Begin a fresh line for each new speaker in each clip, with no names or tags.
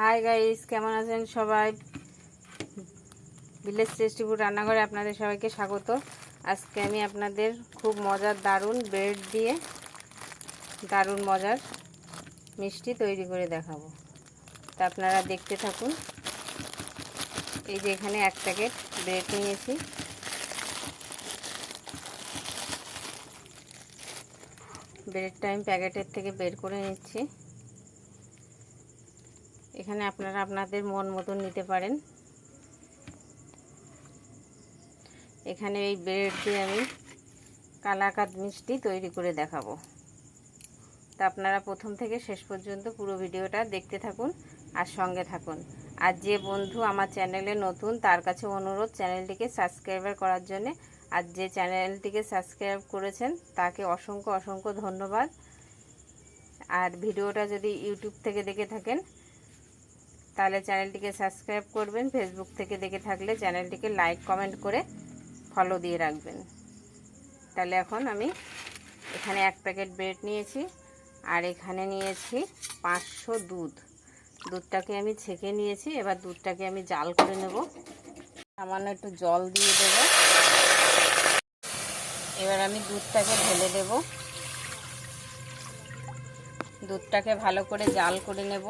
Hi guys কেমন আছেন সবাই? ভিলেজ টেস্টি ফুড রান্নাঘরে আপনাদের সবাইকে স্বাগত। আজকে আমি আপনাদের খুব মজার দারুণ ব্রেড দিয়ে দারুণ মজার মিষ্টি তৈরি করে দেখাবো। তা আপনারা দেখতে থাকুন। এই যে এখানে এক প্যাকেট ব্রেড নিয়েছি। ব্রেডটা আমি প্যাকেটের থেকে বের করে নিচ্ছি। এখানে আপনারা আপনাদের মন মতন নিতে পারেন। এখানে এই ব্রেড দিয়ে আমি কালাকাত মিষ্টি তৈরি করে দেখাবো। তা আপনারা প্রথম থেকে শেষ পর্যন্ত পুরো ভিডিওটা দেখতে থাকুন আর সঙ্গে থাকুন। আর যে বন্ধু আমার চ্যানেলে নতুন, তার কাছে অনুরোধ চ্যানেলটিকে সাবস্ক্রাইবার করার জন্যে। আর যে চ্যানেলটিকে সাবস্ক্রাইব করেছেন, তাকে অসংখ্য অসংখ্য ধন্যবাদ। আর ভিডিওটা যদি ইউটিউব থেকে দেখে থাকেন তাহলে চ্যানেলটিকে সাবস্ক্রাইব করবেন ফেসবুক থেকে দেখে থাকলে চ্যানেলটিকে লাইক কমেন্ট করে ফলো দিয়ে রাখবেন। তাহলে এখন আমি এখানে এক প্যাকেট ব্রেড নিয়েছি আর এখানে নিয়েছি পাঁচশো দুধ। দুধটাকে আমি ছেঁকে নিয়েছি, এবার দুধটাকে আমি জাল করে নেব। সামান্য একটু জল দিয়ে দেব। এবার আমি দুধটাকে ঢেলে দেব। দুধটাকে ভালো করে জাল করে নেব।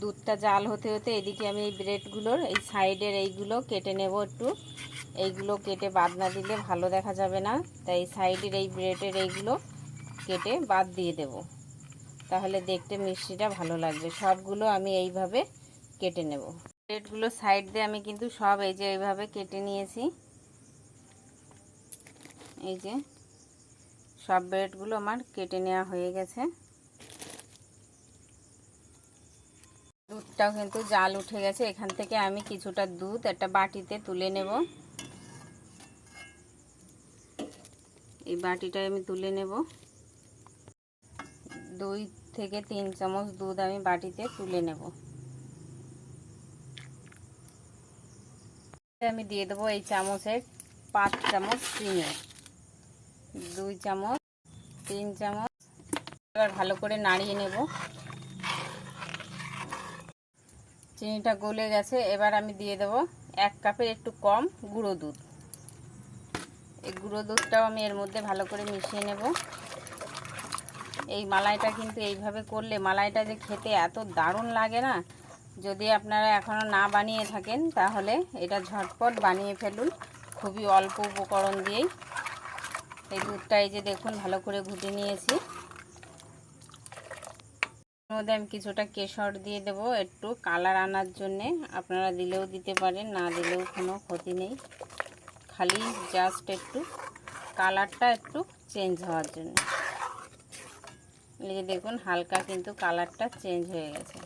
দুধটা জাল হতে হতে এদিকে আমি এই ব্রেডগুলোর এই সাইডের এইগুলো কেটে নেব একটু। এইগুলো কেটে বাদ না দিলে ভালো দেখা যাবে না। তাই সাইডের এই ব্রেডের এইগুলো কেটে বাদ দিয়ে দেব। তাহলে দেখতে মিষ্টিটা ভালো লাগবে। সবগুলো আমি এইভাবে কেটে নেব। ব্রেডগুলো সাইড দিয়ে আমি কিন্তু সব এই যে এইভাবে কেটে নিয়েছি। এই যে সব ব্রেডগুলো আমার কেটে নেওয়া হয়ে গেছে। দুধটাও কিন্তু জাল উঠে গেছে। এখান থেকে আমি কিছুটা দুধ একটা বাটিতে তুলে নেব। এই বাটিটা আমি তুলে নেব। দুই থেকে তিন চামচ দুধ আমি বাটিতে তুলে নেব। আমি দিয়ে দেবো এই চামচের পাঁচ চামচ চিনি। দুই চামচ, তিন চামচ, এবার ভালো করে নাড়িয়ে নেব। চিনিটা গলে গেছে, এবার আমি দিয়ে দেব এক কাপের একটু কম গুঁড়ো দুধ। এই গুঁড়ো দুধটাও আমি এর মধ্যে ভালো করে মিশিয়ে নেব। এই মালাইটা কিন্তু এইভাবে করলে, মালাইটা যে খেতে এত দারুণ লাগে না, যদি আপনারা এখনও না বানিয়ে থাকেন, তাহলে এটা ঝটপট বানিয়ে ফেলুন। খুবই অল্প উপকরণ দিয়েই। এই দুধটা এই যে দেখুন, ভালো করে ঘুটে নিয়েছি। মধ্যে আমি কিছুটা কেশর দিয়ে দেব একটু কালার আনার জন্যে। আপনারা দিলেও দিতে পারেন, না দিলেও কোনো ক্ষতি নেই। খালি জাস্ট একটু কালারটা একটু চেঞ্জ হওয়ার জন্য। এই দেখুন, হালকা কিন্তু কালারটা চেঞ্জ হয়ে গেছে।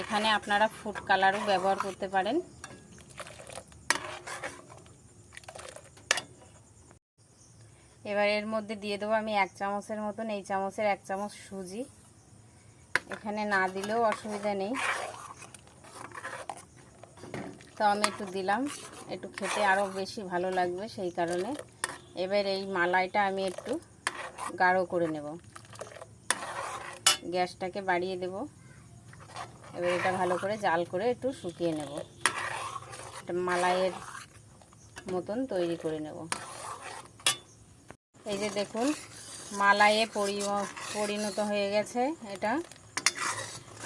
এখানে আপনারা ফুড কালারও ব্যবহার করতে পারেন। এবার এর মধ্যে দিয়ে দেবো আমি এক চামচের মতন, এই চামচের এক চামচ সুজি। এখানে না দিলেও অসুবিধা নেই। তো আমি একটু দিলাম, একটু খেতে আরও বেশি ভালো লাগবে সেই কারণে। এবার এই মালাইটা আমি একটু গাঢ় করে নেব। গ্যাসটাকে বাড়িয়ে দেব। এবার এটা ভালো করে জাল করে একটু শুকিয়ে নেব। এটা মালাইয়ের মতন তৈরি করে নেব। এই যে দেখুন, মালাইয়ে পরিণত হয়ে গেছে এটা।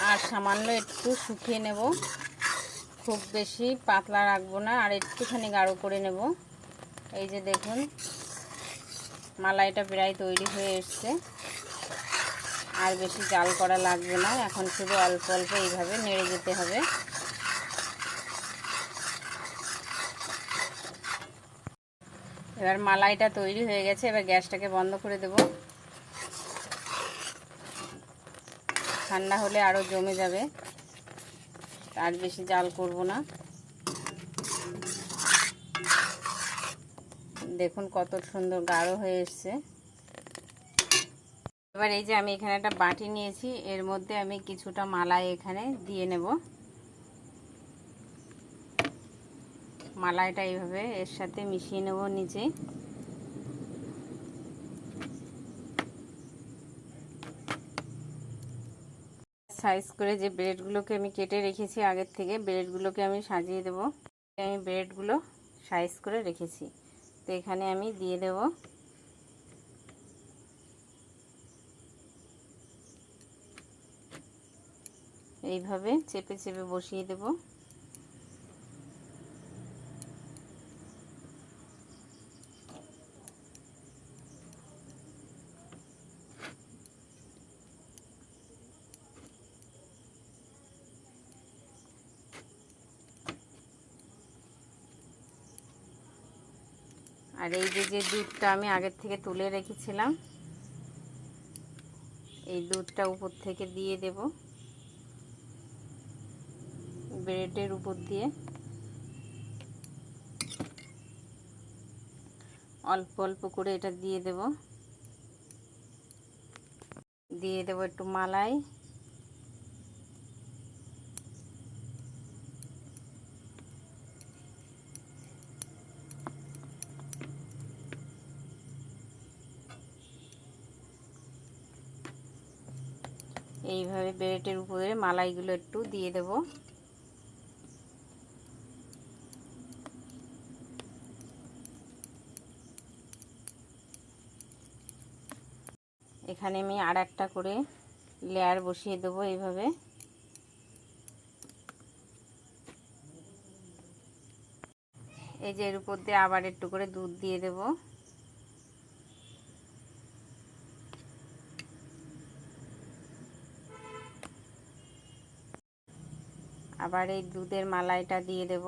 আর সামান্য একটু শুকিয়ে নেব। খুব বেশি পাতলা রাখব না, আর একটুখানি গাঢ় করে নেব। এই যে দেখুন, মালাইটা প্রায় তৈরি হয়ে এসছে। আর বেশি জাল করা লাগবে না, এখন শুধু অল্প অল্প এইভাবে নেড়ে যেতে হবে। এবার মালাইটা তৈরি হয়ে গেছে, এবার গ্যাসটাকে বন্ধ করে দেব। ঠান্ডা হলে আরও জমে যাবে। আর বেশি জাল করব না। দেখুন কত সুন্দর গাঢ় হয়ে এসছে। এবার এই যে আমি এখানে একটা বাটি নিয়েছি, এর মধ্যে আমি কিছুটা মালাই এখানে দিয়ে নেব। মালাইটা এইভাবে এর সাথে মিশিয়ে নেব নিচে। সাইজ করে যে ব্রেডগুলোকে আমি কেটে রেখেছি আগের থেকে ব্রেডগুলোকে আমি সাজিয়ে দেব। আমি ব্রেডগুলো সাইজ করে রেখেছি। তো এখানে আমি দিয়ে দেব। এইভাবে চেপে চেপে বসিয়ে দেব। আর এই যে যে দুধটা আমি আগের থেকে তুলে রেখেছিলাম, এই দুধটা উপর থেকে দিয়ে দেব। ব্রেডের উপর দিয়ে। অল্প অল্প করে এটা দিয়ে দেব। দিয়ে দেব একটু মালাই। এইভাবে ব্রেডের উপরে মালাইগুলো একটু দিয়ে দেব। এখানে আমি আর একটা করে লেয়ার বসিয়ে দেবো এইভাবে। এই যে এর উপর দিয়ে আবার একটু করে দুধ দিয়ে দেবো। আবার এই দুধের মালাইটা দিয়ে দেব।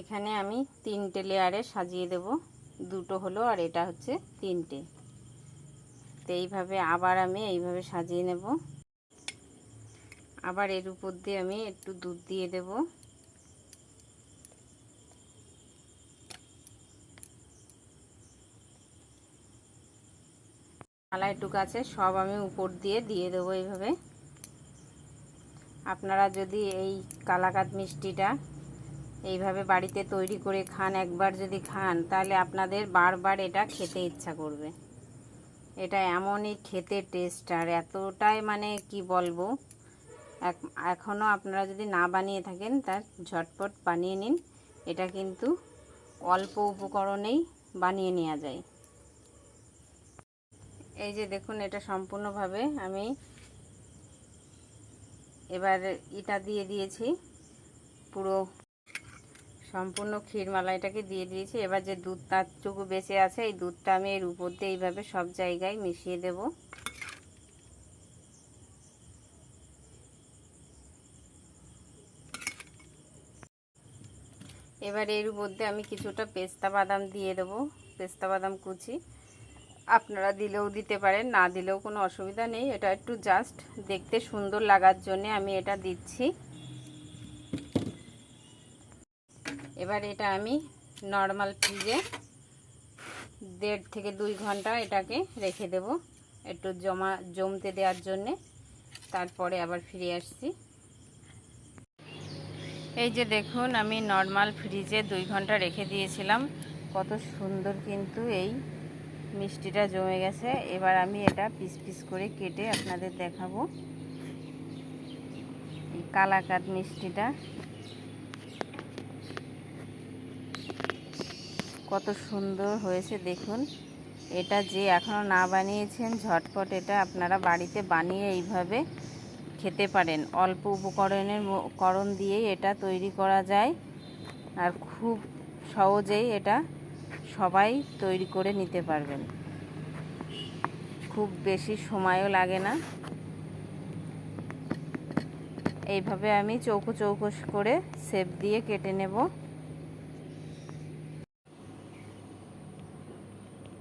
এখানে আমি তিনটে লেয়ারে সাজিয়ে দেব। দুটো হলো আর এটা হচ্ছে তিনটে। তো এইভাবে আবার আমি এইভাবে সাজিয়ে নেব। আবার এর উপর দিয়ে আমি একটু দুধ দিয়ে দেবো। মালাইটুক আছে সব আমি উপর দিয়ে দিয়ে দেবো এইভাবে। আপনারা যদি এই কালাকাত মিষ্টিটা এইভাবে বাড়িতে তৈরি করে খান, একবার যদি খান, তাহলে আপনাদের বারবার এটা খেতে ইচ্ছা করবে। এটা এমনই খেতে টেস্ট আর এতটাই মানে কি বলব এখনও আপনারা যদি না বানিয়ে থাকেন, তার ঝটপট বানিয়ে নিন। এটা কিন্তু অল্প উপকরণেই বানিয়ে নেওয়া যায়। এই যে দেখুন, এটা সম্পূর্ণভাবে আমি এবার ইটা দিয়ে দিয়েছি। পুরো সম্পূর্ণ ক্ষীরমালাইটাকে দিয়ে দিয়েছি। এবার যে দুধটাটুকু বেঁচে আছে, এই দুধটা আমি এর উপর দিয়ে এইভাবে সব জায়গায় মিশিয়ে দেব। এবার এর উপর দিয়ে আমি কিছুটা পেস্তা বাদাম দিয়ে দেবো, পেস্তা বাদাম কুচি। আপনারা দিলেও দিতে পারেন, না দিলেও কোনো অসুবিধা নেই। এটা একটু জাস্ট দেখতে সুন্দর লাগার জন্যে আমি এটা দিচ্ছি। এবার এটা আমি নর্মাল ফ্রিজে দেড় থেকে দুই ঘণ্টা এটাকে রেখে দেব একটু জমা, জমতে দেওয়ার জন্যে। তারপরে আবার ফিরে আসছি। এই যে দেখুন, আমি নর্মাল ফ্রিজে দুই ঘণ্টা রেখে দিয়েছিলাম। কত সুন্দর কিন্তু এই মিষ্টিটা জমে গেছে। এবার আমি এটা পিস পিস করে কেটে আপনাদের দেখাবো। এই কালাকাত মিষ্টিটা। কত সুন্দর হয়েছে, দেখুন। এটা যে এখনও না বানিয়েছেন, ঝটপট এটা আপনারা বাড়িতে বানিয়ে এইভাবে খেতে পারেন। অল্প উপকরণের করণ দিয়েই এটা তৈরি করা যায়। আর খুব সহজেই এটা সবাই তৈরি করে নিতে পারবেন। খুব বেশি সময়ও লাগে না। এইভাবে আমি চৌকো চৌকো করে সেপ দিয়ে কেটে নেব।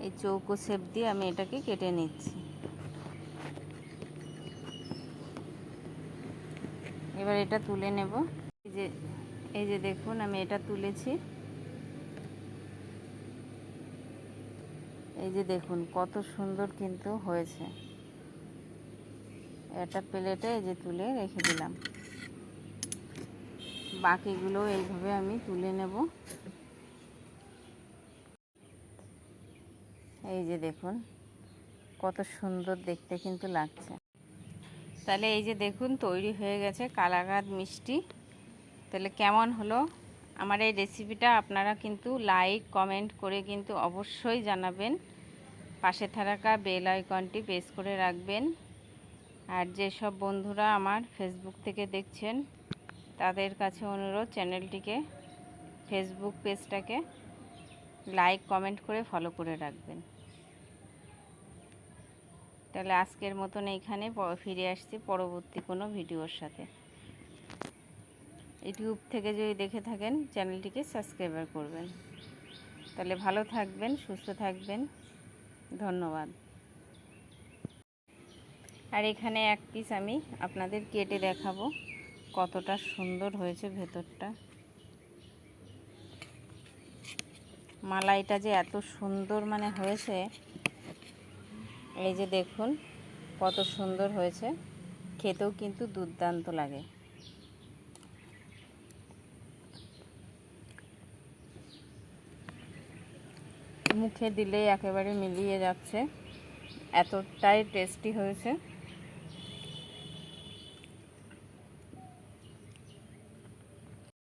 এই চৌকো সেপ দিয়ে আমি এটাকে কেটে নিচ্ছি। এবার এটা তুলে নেব। এই যে এই যে দেখুন, আমি এটা তুলেছি। এই যে দেখুন, কত সুন্দর কিন্তু হয়েছে। এটা প্লেটে এই যে তুলে রেখে দিলাম। বাকিগুলো এইভাবে আমি তুলে নেব। এই যে দেখুন, কত সুন্দর দেখতে কিন্তু লাগছে। তাহলে এই যে দেখুন, তৈরি হয়ে গেছে কালাকাদ মিষ্টি। তাহলে কেমন হলো? আমার এই রেসিপিটা আপনারা কিন্তু লাইক কমেন্ট করে কিন্তু অবশ্যই জানাবেন। পাশে থাকা বেল আইকনটি প্রেস করে রাখবেন। আর যেসব বন্ধুরা আমার ফেসবুক থেকে দেখছেন, তাদের কাছে অনুরোধ চ্যানেলটিকে ফেসবুক পেজটাকে লাইক কমেন্ট করে ফলো করে রাখবেন। তাহলে আজকের মতন এইখানে ফিরে আসছি পরবর্তী কোনো ভিডিওর সাথে। ইউটিউব থেকে যদি দেখে থাকেন, চ্যানেলটিকে সাবস্ক্রাইবার করবেন। তাহলে ভালো থাকবেন, সুস্থ থাকবেন। ধন্যবাদ। আর এখানে এক পিস আমি আপনাদের কেটে দেখাবো, কতটা সুন্দর হয়েছে ভেতরটা। মালাইটা যে এত সুন্দর মানে হয়েছে, এই যে দেখুন, কত সুন্দর হয়েছে। খেতেও কিন্তু দুর্দান্ত লাগে। মুখে দিলেই একেবারে মিলিয়ে যাচ্ছে। এতটাই টেস্টি হয়েছে।